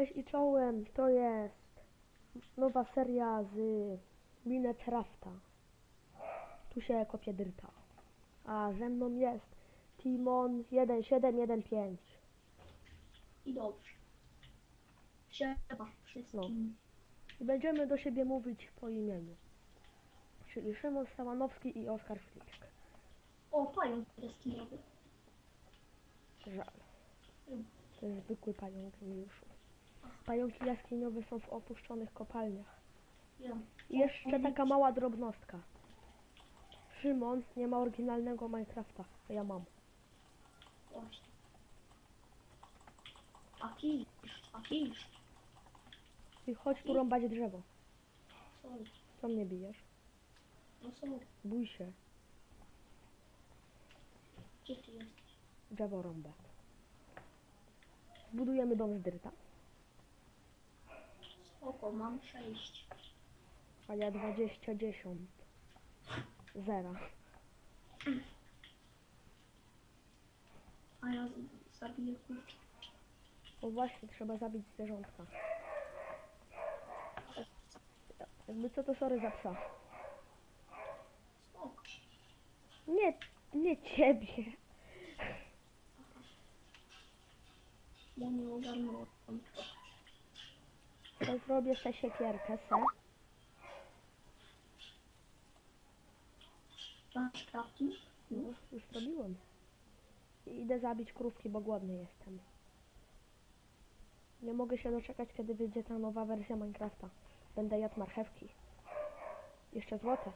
Cześć i czołem, to jest nowa seria z Minecrafta. Tu się kopie dyrta. A ze mną jest Timon 1715. I dobrze. Trzeba wszystkim. I będziemy do siebie mówić po imieniu. Czyli Szymon Stawanowski i Oskar Fliczek. O, pająk jaskinowy. Żal. To jest zwykły pająk już. Pająki jaskiniowe są w opuszczonych kopalniach. Ja. I jeszcze taka mała drobnostka. Szymon nie ma oryginalnego Minecrafta, a ja mam. Właśnie. A kisz, a kisz. I chodź tu rąbać drzewo. Sorry. Co mnie bijesz? No sorry. Bój się, Gdzie ty jesteś? drzewo rąbę. Zbudujemy dom z dyrta, Spoko, mam sześć. a ja 20 10. Zera. A ja z- zabiję kurczę. Bo właśnie trzeba zabić zwierzątka. Jakby co to sorry za psa. Spoko. Nie, nie ciebie. Bo nie ogarnąłem to. To zrobię sobie siekierkę se. Masz? No, już zrobiłem. I idę zabić krówki, bo głodny jestem. Nie mogę się doczekać, kiedy wyjdzie ta nowa wersja Minecrafta. Będę jadł marchewki. Jeszcze złote.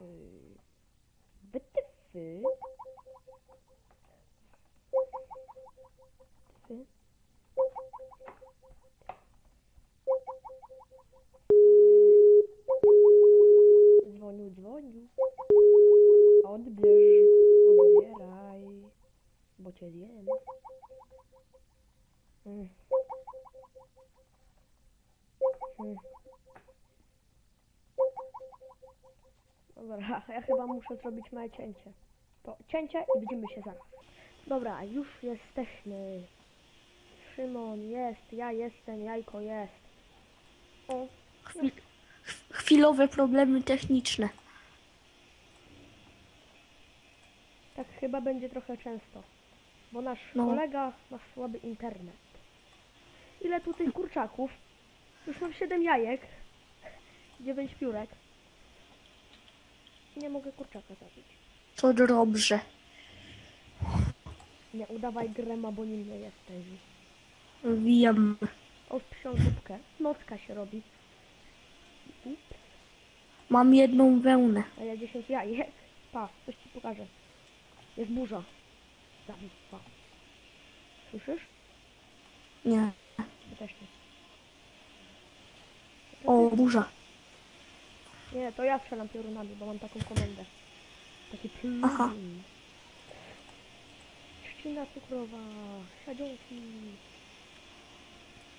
Yy, Wytyfy. Tyfy. Dzwonił, dzwonił. Odbierz, odbieraj, bo cię zjem. Mm. Mm. Dobra, ja chyba muszę zrobić małe cięcie. To cięcie i widzimy się zaraz. Dobra, już jesteśmy. Szymon jest, ja jestem, jajko jest. O, Chwil, chwilowe problemy techniczne. Tak chyba będzie trochę często. Bo nasz No. kolega ma słaby internet. Ile tu tych kurczaków? Już mam 7 jajek. 9 piórek. Nie mogę kurczaka zabić. To dobrze. Nie udawaj grema, bo nim nie jesteś. Wiem. O, psią zupkę. Nocka się robi. Ups, Mam jedną wełnę. a ja 10 jajek. Pa, coś ci pokażę. Jest burza. Zabij, pa. Słyszysz? Nie. Ja też nie. O, burza. Nie, to ja strzelam piorunami, bo mam taką komendę. Taki plum. Aha. Trzcina cukrowa, sadzonki.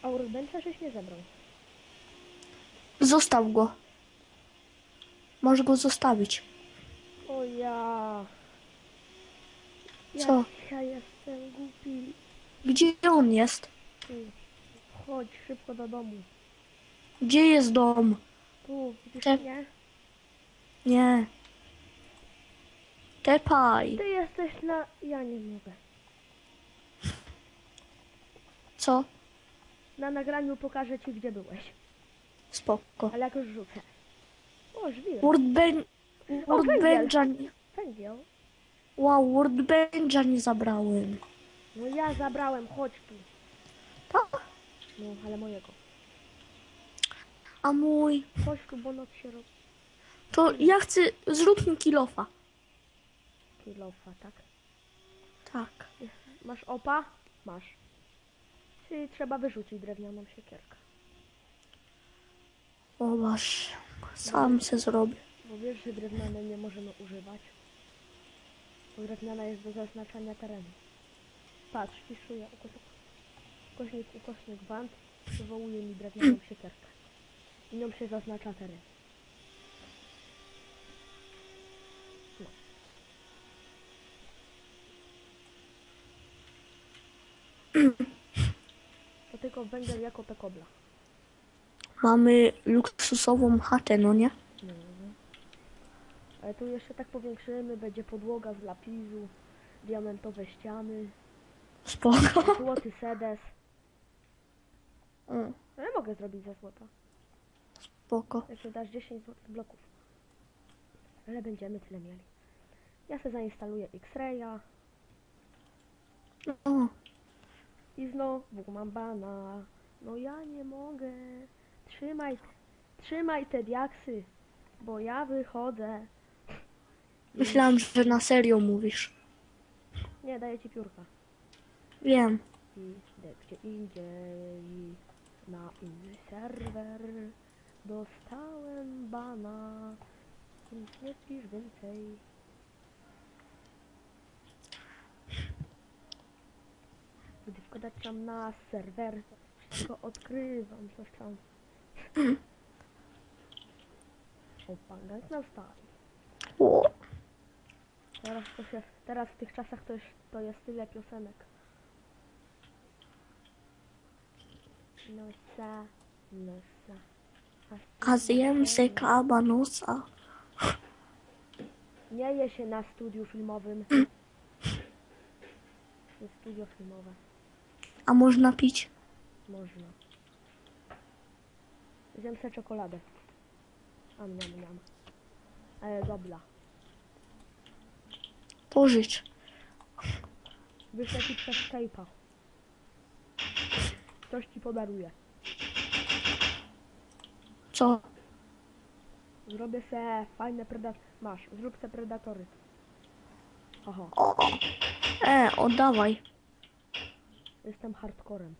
A urbenca żeś nie zebrał. Zostaw go. Możesz go zostawić. O ja. Co? ja jestem głupi. Gdzie on jest? Ty, Chodź szybko do domu. Gdzie jest dom? Tu, widzisz Te- mnie? Nie. Tepaj. Ty jesteś na... Ja nie mogę. Co? Na nagraniu pokażę ci, gdzie byłeś. Spoko. Ale jak już rzucę. O, żwir. Nie- Węgiel. Wow, nie zabrałem. No ja zabrałem, chodź tu. Tak. No, ale mojego. A mój... Chodź tu, bo noc się robi. To ja chcę... Zrób mi kilofa. Kilofa, tak? Tak. Masz opa? Masz. Czyli trzeba wyrzucić drewnianą siekierkę. O masz. Sam se zrobię. Bo wiesz, że drewnianej nie możemy używać. Bo drewniana jest do zaznaczania terenu. Patrz, wpisuję ukośnik, ukośnik, wand, wywołuje mi drewnianą siekierkę. I nią się zaznacza teren. No. To tylko węgiel jako pekobla. Mamy luksusową chatę, no nie? Mhm. Ale tu jeszcze tak powiększymy, będzie podłoga z lapisu, diamentowe ściany, Spoko. złoty sedes. Mm, No ja mogę zrobić za złota. Spoko. Jak mi dasz 10 złotych bloków. Ale będziemy tyle mieli. Ja sobie zainstaluję X-Raya No, i znowu mam bana. No ja nie mogę. Trzymaj, trzymaj te diaksy, bo ja wychodzę. myślałam, że na serio mówisz. Nie, daję ci piórka. Wiem. Idę gdzie indziej na inny serwer. Dostałem bana, więc nie wpisz więcej. Gdy wkładam na serwer, wszystko odkrywam, coś tam. O, pan Gangnam Style. O, Teraz to się, teraz w tych czasach to jest, to jest tyle piosenek. Nosa, nosa. a zjem se kabanosa. Nie je się na studiu filmowym. Jest studio filmowe. A można pić? Można. Zjem sobie czekoladę. Am, niam, niam. Ale dobra. Pożycz. Wyślę ci przez Skype'a. Coś ci podaruje. Co? Zrobię se fajne predatory. Masz, zrób se predatory. Oho, O. E, oddawaj. Jestem hardcorem.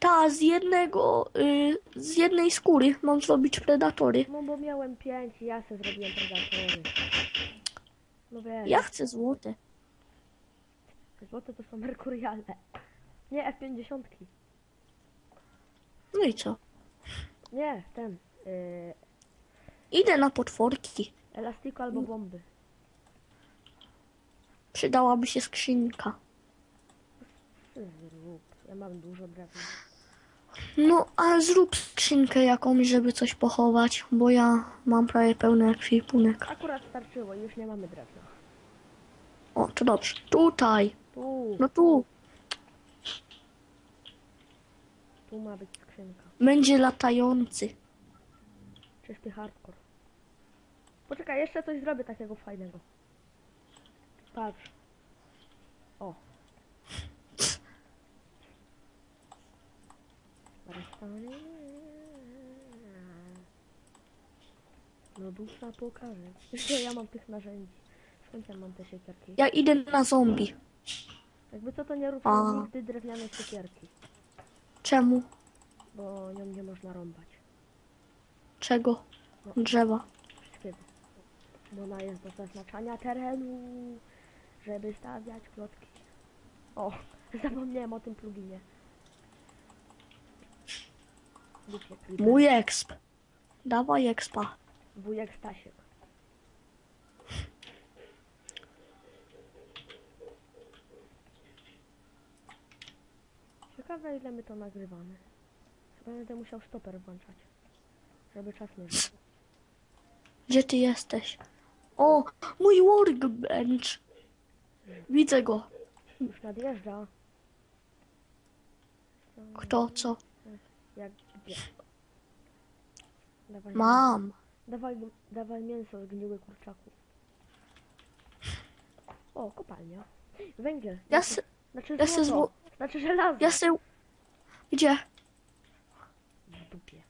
Ta, z jednego, y, z jednej skóry mam zrobić predatory. No bo miałem pięć i ja se zrobiłem predatory. No wiesz, Ja chcę złote. złote to są merkurialne. Nie, F50. No i co? Nie, ten. Yy, Idę na potworki. elastiko albo bomby. Przydałaby się skrzynka. Zrób. Ja mam dużo drewna. No, a zrób skrzynkę jakąś, żeby coś pochować, bo ja mam prawie pełny ekwipunek. Akurat starczyło już nie mamy drewna. O, to dobrze. Tutaj. Tu, No tu. tu ma być skrzynka. Będzie latający. Czysty hardcore. Poczekaj, jeszcze coś zrobię takiego fajnego. Patrz. O. No dusa pokażę. Jeszcze ja mam tych narzędzi. Skąd ja mam te siekierki? Ja idę na zombie. Jakby co to nie A. ruszam nigdy drewnianej siekierki. Czemu? Bo nią nie można rąbać. Czego? Drzewa. Wszystkiego. Bo ona jest do zaznaczania terenu, żeby stawiać klocki. O, zapomniałem o tym pluginie. Mój exp. Dawaj expa. Wujek Stasiek. Ciekawe ile my to nagrywamy. Chyba będę musiał stoper włączać. Żeby czas nie żył. Gdzie ty jesteś? O, mój workbench. Widzę go. Już nadjeżdża. Kto, co? Jak? Dawaj, Mam. Dawaj, dawaj mięso zgniły kurczaku. O, kopalnia. Węgiel. Ja Znaczy, se, znaczy ja se zło... Znaczy żelazo. Ja se... Gdzie? W dupie.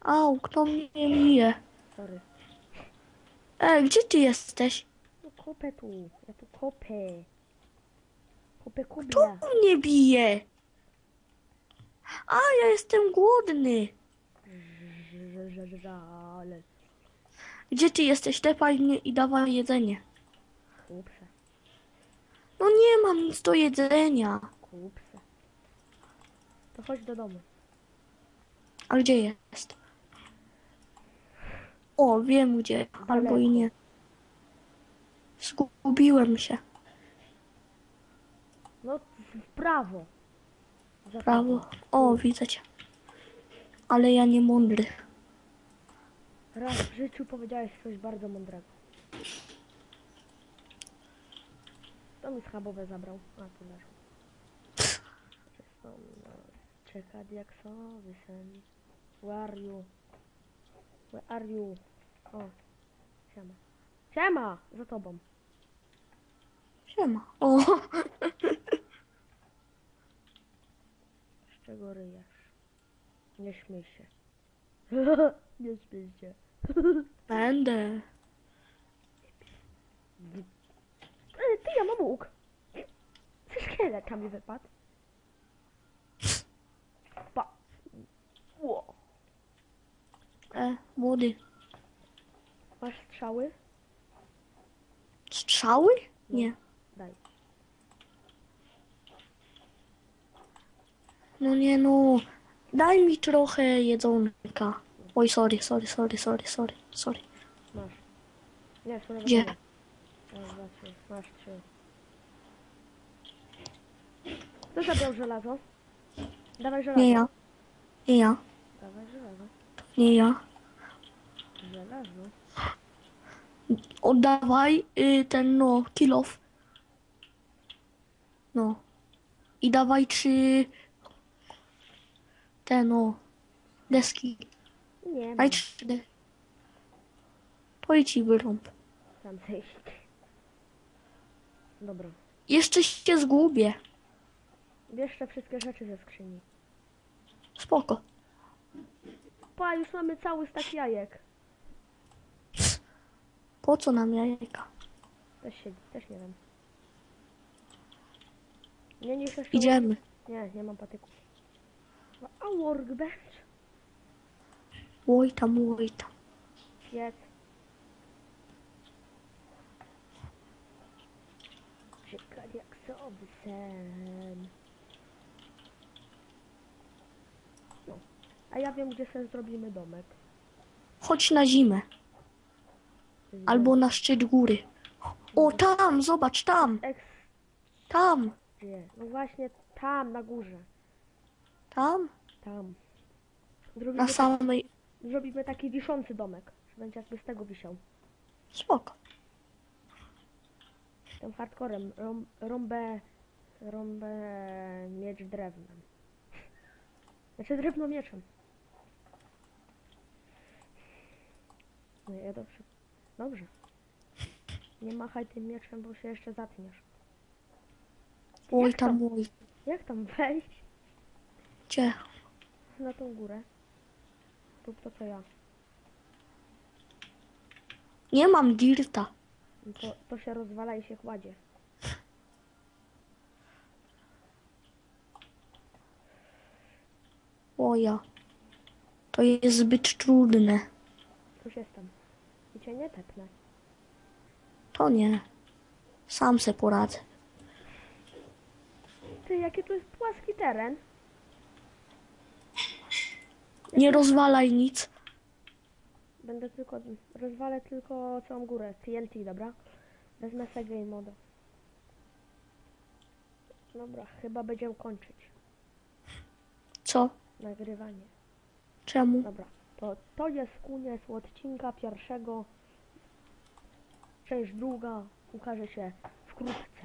Au, kto mnie bije? Sorry. E, gdzie ty jesteś? No kopę tu. Ja tu kopę. Kopę Kto kubla. mnie bije? A, ja jestem głodny. Żale. Gdzie ty jesteś? Tepaj mnie i dawaj jedzenie. Kupse. No nie mam nic do jedzenia. Kupse. To chodź do domu. A gdzie jest? O, wiem gdzie, albo i nie. Zgubiłem się. No w prawo. Tobą. O, widzę cię. Ale ja nie mądry. Raz w życiu powiedziałeś coś bardzo mądrego. To mi schabowe zabrał. A, tu leżą. Czysto, no, Czeka diaksowy sen. Where are you? Where are you? O, siema. Siema! Za tobą. Siema. O, Z czego ryjesz? Nie śmiej się. Nie śmiej się. będę. E, Ty, ja mam łuk. Ze szkieleta mi wypadł. Pa. Ło. E, młody. Masz strzały? Strzały? Nie. Daj. No nie no. Daj mi trochę jedzonka. Oj, sorry, sorry, sorry, sorry, sorry, sorry. Masz. Nie, są Gdzie? Trzy. Masz trzy. Kto zabrał żelazo? Dawaj żelazo. Nie ja. Nie ja. Dawaj żelazo. Nie ja. Żelazo. Oddawaj y, ten no, kilof. No. I dawaj trzy te no deski. Nie mam. Daj trzy de... To idź i wyrąb. Sam zejść. Dobra. Jeszcze się zgubię. Bierz te wszystkie rzeczy ze skrzyni. Spoko. Pa, już mamy cały stak jajek. Po co nam jajka? Też się, też nie wiem. Nie, nie jeszcze Idziemy. Nie, nie mam patyków. A workbench? Oj tam, oj tam. Świet. Czekaj, jak sobie sen. No. A ja wiem, gdzie sobie zrobimy domek. Chodź na zimę. Albo na szczyt góry. O, tam, zobacz, tam, Eks... tam, Gdzie? No właśnie tam, na górze. Tam. Tam. Zrobimy, Na samej... zrobimy taki wiszący domek. że Będzie jakby z tego wisiał. Spoko. Tym hardcorem. Rąb, rąbę... Rąbę miecz drewnem. Znaczy drewno mieczem. No ja dobrze. Dobrze. Nie machaj tym mieczem, bo się jeszcze zatniesz. Oj tam, oj. Jak tam wejść Gdzie? na tą górę? Rób to co ja. Nie mam dirta. To, to się rozwala i się kładzie. O ja. To jest zbyt trudne. Już jestem. I cię nie tepnę. To nie. Sam se poradzę. Ty, jaki tu jest płaski teren? Nie rozwalaj nic. Będę tylko, rozwalę tylko całą górę. TNT, dobra? Wezmę sobie game moda. Dobra, chyba będziemy kończyć Co? nagrywanie. Czemu? Dobra, to, to jest koniec odcinka pierwszego. Część druga ukaże się wkrótce.